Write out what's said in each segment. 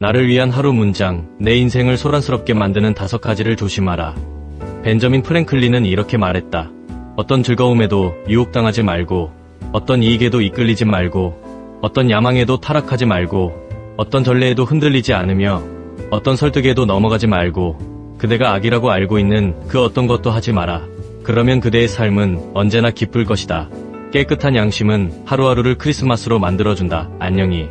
나를 위한 하루 문장, 내 인생을 소란스럽게 만드는 다섯 가지를 조심하라. 벤저민 프랭클린은 이렇게 말했다. 어떤 즐거움에도 유혹당하지 말고, 어떤 이익에도 이끌리지 말고, 어떤 야망에도 타락하지 말고, 어떤 전례에도 흔들리지 않으며, 어떤 설득에도 넘어가지 말고, 그대가 악이라고 알고 있는 그 어떤 것도 하지 마라. 그러면 그대의 삶은 언제나 기쁠 것이다. 깨끗한 양심은 하루하루를 크리스마스로 만들어준다. 안녕히.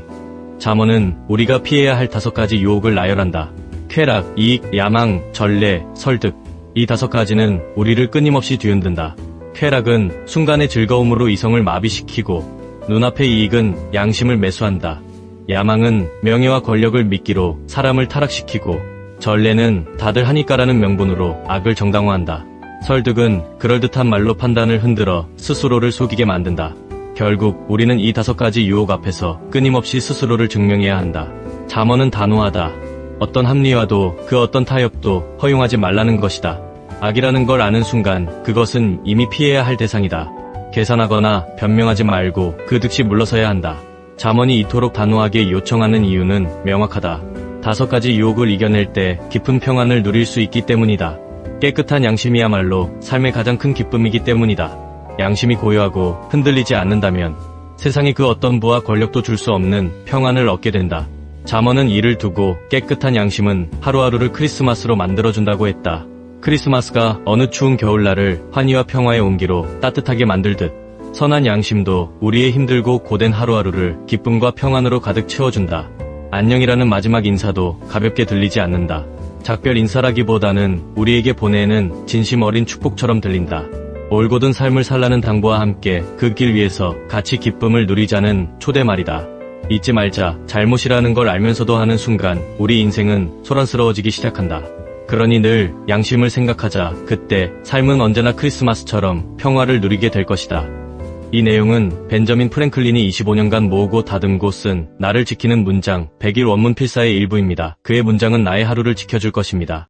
잠언은 우리가 피해야 할 다섯 가지 유혹을 나열한다. 쾌락, 이익, 야망, 전례, 설득. 이 다섯 가지는 우리를 끊임없이 뒤흔든다. 쾌락은 순간의 즐거움으로 이성을 마비시키고 눈앞의 이익은 양심을 매수한다. 야망은 명예와 권력을 미끼로 사람을 타락시키고 전례는 다들 하니까라는 명분으로 악을 정당화한다. 설득은 그럴듯한 말로 판단을 흔들어 스스로를 속이게 만든다. 결국 우리는 이 다섯 가지 유혹 앞에서 끊임없이 스스로를 증명해야 한다. 잠언은 단호하다. 어떤 합리화도 그 어떤 타협도 허용하지 말라는 것이다. 악이라는 걸 아는 순간 그것은 이미 피해야 할 대상이다. 계산하거나 변명하지 말고 그 득시 물러서야 한다. 잠언이 이토록 단호하게 요청하는 이유는 명확하다. 다섯 가지 유혹을 이겨낼 때 깊은 평안을 누릴 수 있기 때문이다. 깨끗한 양심이야말로 삶의 가장 큰 기쁨이기 때문이다. 양심이 고요하고 흔들리지 않는다면 세상에 그 어떤 부와 권력도 줄 수 없는 평안을 얻게 된다. 잠언은 이를 두고 깨끗한 양심은 하루하루를 크리스마스로 만들어준다고 했다. 크리스마스가 어느 추운 겨울날을 환희와 평화의 온기로 따뜻하게 만들듯 선한 양심도 우리의 힘들고 고된 하루하루를 기쁨과 평안으로 가득 채워준다. 안녕이라는 마지막 인사도 가볍게 들리지 않는다. 작별 인사라기보다는 우리에게 보내는 진심 어린 축복처럼 들린다. 올곧은 삶을 살라는 당부와 함께 그 길 위에서 같이 기쁨을 누리자는 초대말이다. 잊지 말자, 잘못이라는 걸 알면서도 하는 순간 우리 인생은 소란스러워지기 시작한다. 그러니 늘 양심을 생각하자. 그때 삶은 언제나 크리스마스처럼 평화를 누리게 될 것이다. 이 내용은 벤저민 프랭클린이 25년간 모으고 다듬고 쓴 나를 지키는 문장 100일 원문 필사의 일부입니다. 그의 문장은 나의 하루를 지켜줄 것입니다.